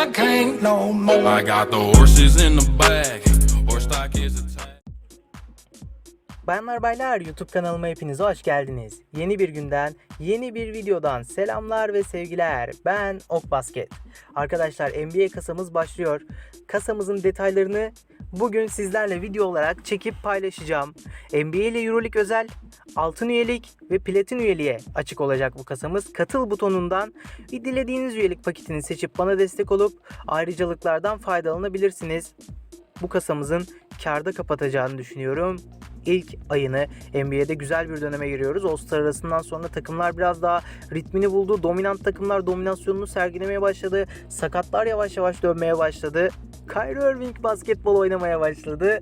I can't no more. I got the horses in the back. Horse stock is attached. Bayanlar baylar YouTube kanalıma hepiniz hoş geldiniz. Yeni bir günden, yeni bir videodan selamlar ve sevgiler. Ben Ok Basket. Arkadaşlar NBA kasamız başlıyor. Kasamızın detaylarını bugün sizlerle video olarak çekip paylaşacağım. NBA ile Euroleague özel altın üyelik ve platin üyeliğe açık olacak bu kasamız. Katıl butonundan dilediğiniz üyelik paketini seçip bana destek olup ayrıcalıklardan faydalanabilirsiniz. Bu kasamızın karda kapatacağını düşünüyorum ilk ayını NBA'de güzel bir döneme giriyoruz. All-Star arasından sonra takımlar biraz daha ritmini buldu. Dominant takımlar dominasyonunu sergilemeye başladı. Sakatlar yavaş yavaş dönmeye başladı. Kyrie Irving basketbol oynamaya başladı.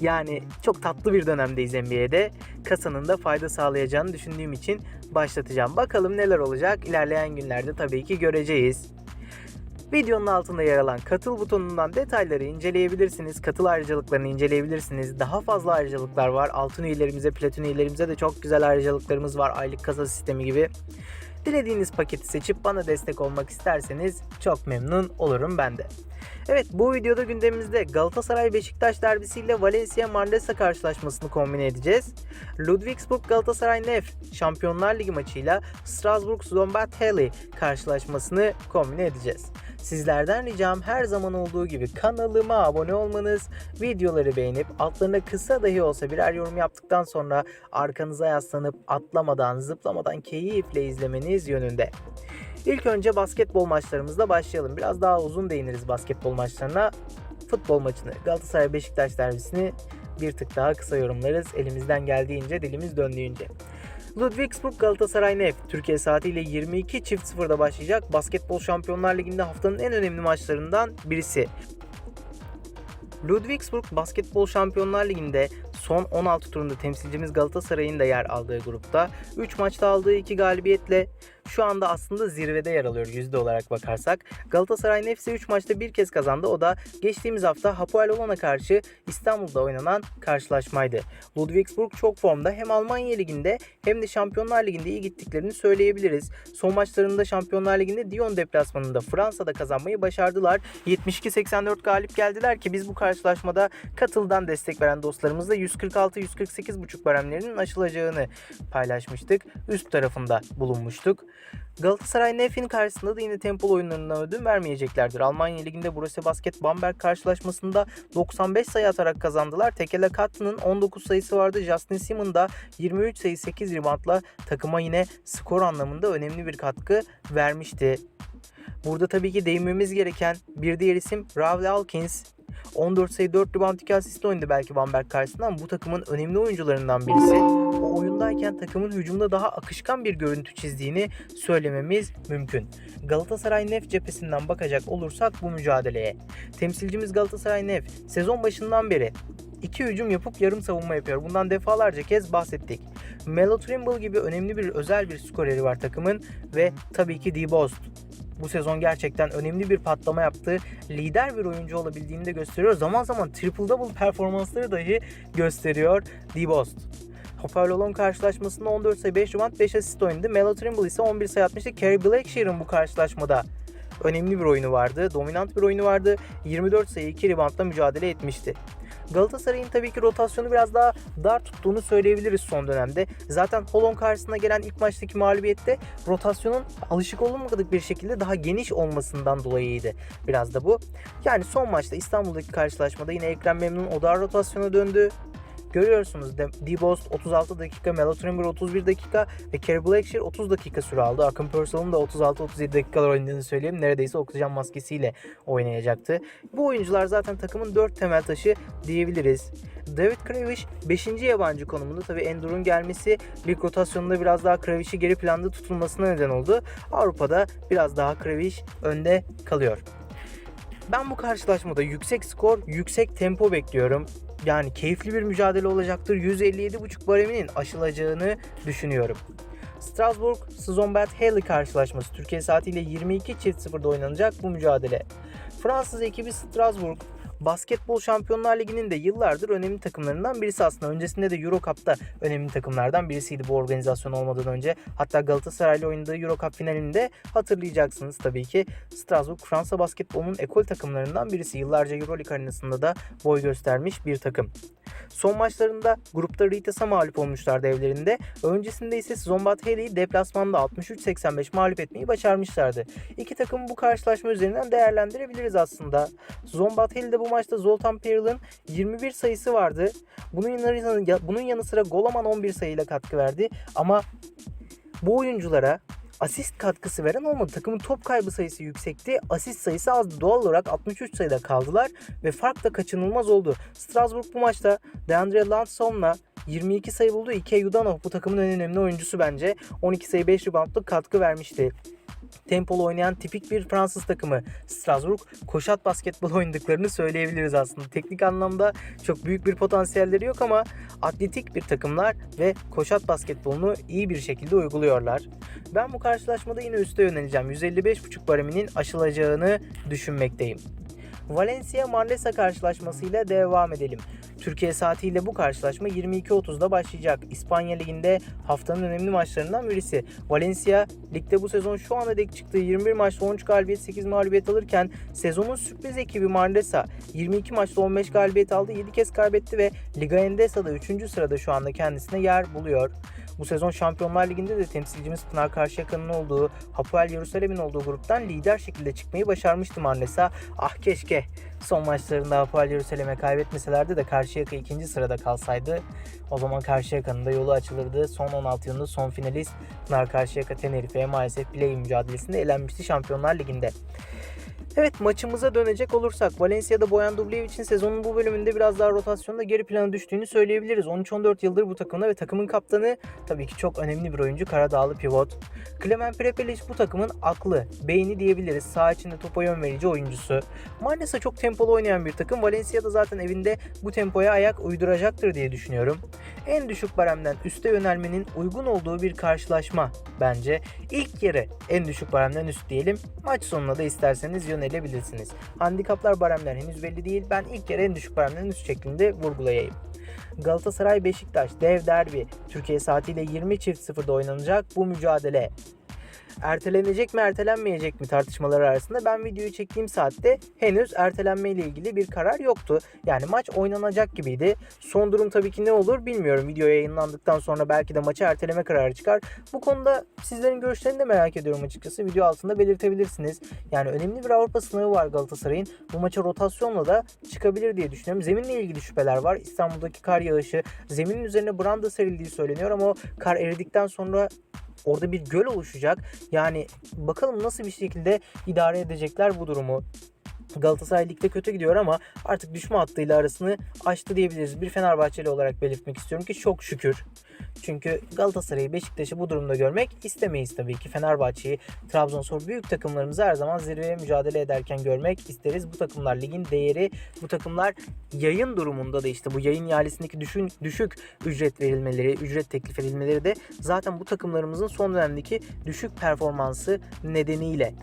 Yani çok tatlı bir dönemdeyiz NBA'de. Kasanın da fayda sağlayacağını düşündüğüm için başlatacağım. Bakalım neler olacak. İlerleyen günlerde tabii ki göreceğiz. Videonun altında yer alan katıl butonundan detayları inceleyebilirsiniz. Katıl ayrıcalıklarını inceleyebilirsiniz. Daha fazla ayrıcalıklar var. Altın üyelerimize, platin üyelerimize de çok güzel ayrıcalıklarımız var. Aylık kasa sistemi gibi. Dilediğiniz paketi seçip bana destek olmak isterseniz çok memnun olurum ben de. Evet bu videoda gündemimizde Galatasaray Beşiktaş derbisiyle Valencia Manresa karşılaşmasını kombine edeceğiz. Ludwigsburg Galatasaray Nef Şampiyonlar Ligi maçıyla Strasbourg Zombat Heli karşılaşmasını kombine edeceğiz. Sizlerden ricam her zaman olduğu gibi kanalıma abone olmanız, videoları beğenip altlarına kısa dahi olsa birer yorum yaptıktan sonra arkanıza yaslanıp atlamadan, zıplamadan keyifle izlemeniz yönünde. İlk önce basketbol maçlarımızla başlayalım. Biraz daha uzun değiniriz basketbol maçlarına. Futbol maçını, Galatasaray Beşiktaş derbisini bir tık daha kısa yorumlarız. Elimizden geldiğince, dilimiz döndüğünce. Ludwigsburg Galatasaray Nef Türkiye saatiyle 22 çift sıfırda başlayacak Basketbol Şampiyonlar Ligi'nde haftanın en önemli maçlarından birisi. Ludwigsburg Basketbol Şampiyonlar Ligi'nde son 16 turunda temsilcimiz Galatasaray'ın da yer aldığı grupta 3 maçta aldığı 2 galibiyetle şu anda aslında zirvede yer alıyor yüzde olarak bakarsak. Galatasaray Nefsi 3 maçta bir kez kazandı. O da geçtiğimiz hafta Hapoel Olan'a karşı İstanbul'da oynanan karşılaşmaydı. Ludwigsburg çok formda hem Almanya Ligi'nde hem de Şampiyonlar Ligi'nde iyi gittiklerini söyleyebiliriz. Son maçlarında Şampiyonlar Ligi'nde Dion deplasmanında Fransa'da kazanmayı başardılar. 72-84 galip geldiler ki biz bu karşılaşmada katıldan destek veren dostlarımızla 146-148,5 baremlerinin aşılacağını paylaşmıştık. Üst tarafında bulunmuştuk. Galatasaray Nef'in karşısında da yine tempolu oyunlarından ödün vermeyeceklerdir. Almanya Ligi'nde Borussia Basket Bamberg karşılaşmasında 95 sayı atarak kazandılar. Tekele Kattı'nın 19 sayısı vardı. Justin Simon da 23 sayı 8 reboundla takıma yine skor anlamında önemli bir katkı vermişti. Burada tabii ki değinmemiz gereken bir diğer isim Ravle Alkins. 14 sayı 4 rebound 2 asist oynadı belki Bamberg karşısında ama bu takımın önemli oyuncularından birisi. O oyundayken takımın hücumda daha akışkan bir görüntü çizdiğini söylememiz mümkün. Galatasaray Nef cephesinden bakacak olursak bu mücadeleye. Temsilcimiz Galatasaray Nef sezon başından beri iki hücum yapıp yarım savunma yapıyor. Bundan defalarca kez bahsettik. Melo Trimble gibi önemli bir özel bir skoreri var takımın ve tabii ki D-Bost bu sezon gerçekten önemli bir patlama yaptı. Lider bir oyuncu olabildiğini de gösteriyor. Zaman zaman triple double performansları dahi gösteriyor D-Bost. Hoparlolon karşılaşmasında 14 sayı 5 rebound 5 asist oynadı. Melo Trimble ise 11 sayı atmıştı. Kerry Blackshear'ın bu karşılaşmada önemli bir oyunu vardı. Dominant bir oyunu vardı. 24 sayı 2 reboundla mücadele etmişti. Galatasaray'ın tabii ki rotasyonu biraz daha dar tuttuğunu söyleyebiliriz son dönemde. Zaten Holon karşısına gelen ilk maçtaki mağlubiyette rotasyonun alışık olunmadık bir şekilde daha geniş olmasından dolayıydı biraz da bu. Yani son maçta İstanbul'daki karşılaşmada yine Ekrem Memnun o dar rotasyona döndü. Görüyorsunuz D-Bost 36 dakika, Melo Trimber 31 dakika ve Kerry Blackshear 30 dakika süre aldı. Akın Purcell'ın da 36-37 dakikalar oynadığını söyleyeyim. Neredeyse oksijen maskesiyle oynayacaktı. Bu oyuncular zaten takımın 4 temel taşı diyebiliriz. David Kravish 5. yabancı konumunda tabii Endur'un gelmesi lig rotasyonunda biraz daha Kravish'i geri planda tutulmasına neden oldu. Avrupa'da biraz daha Kravish önde kalıyor. Ben bu karşılaşmada yüksek skor, yüksek tempo bekliyorum. Yani keyifli bir mücadele olacaktır. 157.5 bareminin aşılacağını düşünüyorum. Strasbourg Szombert Haley karşılaşması Türkiye saatiyle 22 çift sıfırda oynanacak bu mücadele. Fransız ekibi Strasbourg Basketbol Şampiyonlar Ligi'nin de yıllardır önemli takımlarından birisi aslında. Öncesinde de Euro Cup'ta önemli takımlardan birisiydi bu organizasyon olmadan önce. Hatta Galatasaray'la oynadığı Euro Cup finalinde hatırlayacaksınız tabii ki. Strasbourg Fransa basketbolunun ekol takımlarından birisi. Yıllarca Euroleague arenasında da boy göstermiş bir takım. Son maçlarında grupta Ritas'a mağlup olmuşlardı evlerinde. Öncesinde ise Zombat Heli'yi deplasmanda 63-85 mağlup etmeyi başarmışlardı. İki takımı bu karşılaşma üzerinden değerlendirebiliriz aslında. Zombat Heli'de bu maçta Zoltan Peril'in 21 sayısı vardı. Bunun yanı, bunun yanı sıra Golaman 11 sayıyla katkı verdi. Ama bu oyunculara asist katkısı veren olmadı. Takımın top kaybı sayısı yüksekti. Asist sayısı azdı. Doğal olarak 63 sayıda kaldılar ve fark da kaçınılmaz oldu. Strasbourg bu maçta Deandre Lanson'la 22 sayı buldu. Ike Yudanov bu takımın en önemli oyuncusu bence. 12 sayı 5 reboundluk katkı vermişti tempolu oynayan tipik bir Fransız takımı Strasbourg koşat basketbol oynadıklarını söyleyebiliriz aslında. Teknik anlamda çok büyük bir potansiyelleri yok ama atletik bir takımlar ve koşat basketbolunu iyi bir şekilde uyguluyorlar. Ben bu karşılaşmada yine üste yöneleceğim. 155.5 bariminin aşılacağını düşünmekteyim. Valencia Manresa karşılaşmasıyla devam edelim. Türkiye saatiyle bu karşılaşma 22.30'da başlayacak. İspanya Ligi'nde haftanın önemli maçlarından birisi. Valencia ligde bu sezon şu ana dek çıktığı 21 maçta 13 galibiyet 8 mağlubiyet alırken sezonun sürpriz ekibi Manresa 22 maçta 15 galibiyet aldı 7 kez kaybetti ve Liga Endesa'da 3. sırada şu anda kendisine yer buluyor. Bu sezon Şampiyonlar Ligi'nde de temsilcimiz Pınar Karşıyaka'nın olduğu, Hapoel Yerusalem'in olduğu gruptan lider şekilde çıkmayı başarmıştı Manresa. Ah keşke son maçlarında Hapoel Yerusalem'e kaybetmeselerdi de Karşıyaka ikinci sırada kalsaydı. O zaman Karşıyaka'nın da yolu açılırdı. Son 16 yılında son finalist Pınar Karşıyaka Tenerife'ye maalesef play mücadelesinde elenmişti Şampiyonlar Ligi'nde. Evet maçımıza dönecek olursak Valencia'da Boyan Dublevic'in sezonun bu bölümünde biraz daha rotasyonda geri plana düştüğünü söyleyebiliriz. 13-14 yıldır bu takımda ve takımın kaptanı tabii ki çok önemli bir oyuncu Karadağlı pivot. Klemen Prepelic bu takımın aklı, beyni diyebiliriz. Sağ içinde topa yön verici oyuncusu. Maalesef çok tempolu oynayan bir takım. Valencia'da zaten evinde bu tempoya ayak uyduracaktır diye düşünüyorum. En düşük baremden üste yönelmenin uygun olduğu bir karşılaşma bence. İlk yere en düşük baremden üst diyelim. Maç sonuna da isterseniz yönelebilirsiniz. Handikaplar baremler henüz belli değil. Ben ilk yere en düşük baremden üst şeklinde vurgulayayım. Galatasaray Beşiktaş dev derbi Türkiye saatiyle 20 çift 0'da oynanacak bu mücadele ertelenecek mi ertelenmeyecek mi tartışmaları arasında ben videoyu çektiğim saatte henüz ertelenme ile ilgili bir karar yoktu. Yani maç oynanacak gibiydi. Son durum tabii ki ne olur bilmiyorum. Video yayınlandıktan sonra belki de maçı erteleme kararı çıkar. Bu konuda sizlerin görüşlerini de merak ediyorum açıkçası. Video altında belirtebilirsiniz. Yani önemli bir Avrupa sınavı var Galatasaray'ın. Bu maça rotasyonla da çıkabilir diye düşünüyorum. Zeminle ilgili şüpheler var. İstanbul'daki kar yağışı. Zeminin üzerine branda serildiği söyleniyor ama o kar eridikten sonra Orada bir göl oluşacak. Yani bakalım nasıl bir şekilde idare edecekler bu durumu. Galatasaray ligde kötü gidiyor ama artık düşme hattıyla arasını açtı diyebiliriz. Bir Fenerbahçeli olarak belirtmek istiyorum ki çok şükür. Çünkü Galatasaray'ı, Beşiktaş'ı bu durumda görmek istemeyiz tabii ki. Fenerbahçe'yi, Trabzonspor büyük takımlarımızı her zaman zirveye mücadele ederken görmek isteriz. Bu takımlar ligin değeri, bu takımlar yayın durumunda da işte bu yayın ihalesindeki düşün, düşük ücret verilmeleri, ücret teklif edilmeleri de zaten bu takımlarımızın son dönemdeki düşük performansı nedeniyle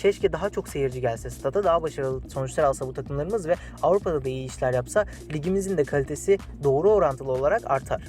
keşke daha çok seyirci gelse stada daha başarılı sonuçlar alsa bu takımlarımız ve Avrupa'da da iyi işler yapsa ligimizin de kalitesi doğru orantılı olarak artar.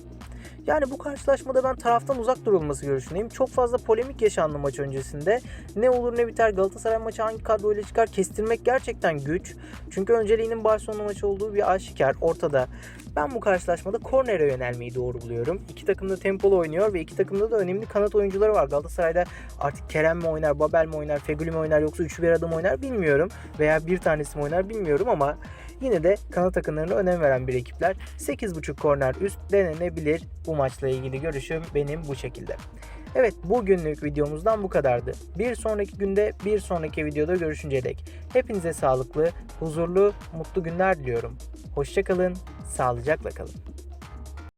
Yani bu karşılaşmada ben taraftan uzak durulması görüşündeyim. Çok fazla polemik yaşandı maç öncesinde. Ne olur ne biter Galatasaray maçı hangi kadroyla çıkar kestirmek gerçekten güç. Çünkü önceliğinin Barcelona maçı olduğu bir aşikar ortada. Ben bu karşılaşmada kornere yönelmeyi doğru buluyorum. İki takım da tempolu oynuyor ve iki takımda da önemli kanat oyuncuları var. Galatasaray'da artık Kerem mi oynar, Babel mi oynar, Feguli mi oynar yoksa üçü bir adam oynar bilmiyorum. Veya bir tanesi mi oynar bilmiyorum ama Yine de kanat takımlarına önem veren bir ekipler. 8.5 korner üst denenebilir. Bu maçla ilgili görüşüm benim bu şekilde. Evet bugünlük videomuzdan bu kadardı. Bir sonraki günde bir sonraki videoda görüşünceye dek. Hepinize sağlıklı, huzurlu, mutlu günler diliyorum. Hoşçakalın, sağlıcakla kalın.